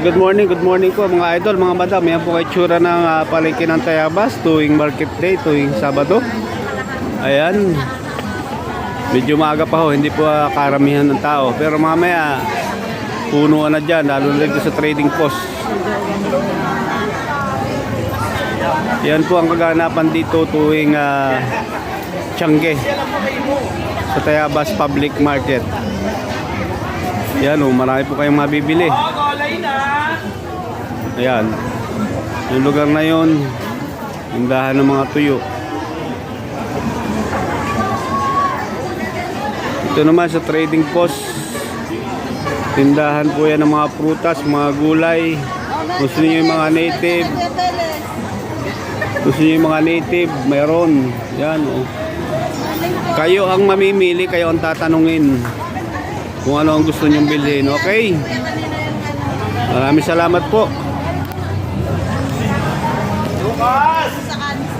Ay, good morning, good morning po mga idol, mga madam. Yan po kay tsura ng uh, palengke ng Tayabas tuwing market day, tuwing Sabado. Ayan. Medyo maaga pa ho, hindi po ah, karamihan ng tao. Pero mamaya, punuan na dyan, lalo na dito sa trading post. Yan po ang kaganapan dito tuwing uh, Tiangge sa Tayabas Public Market. Yan oh, marami po kayong mabibili. Ayan. Yung lugar na yon, tindahan ng mga tuyo. Ito naman sa trading post. Tindahan po yan ng mga prutas, mga gulay. Gusto niyo yung mga native. Gusto niyo yung mga native, mayroon. Yan oh. Kayo ang mamimili, kayo ang tatanungin kung ano ang gusto niyong bilhin. Okay? Maraming salamat po. Labas! Sa.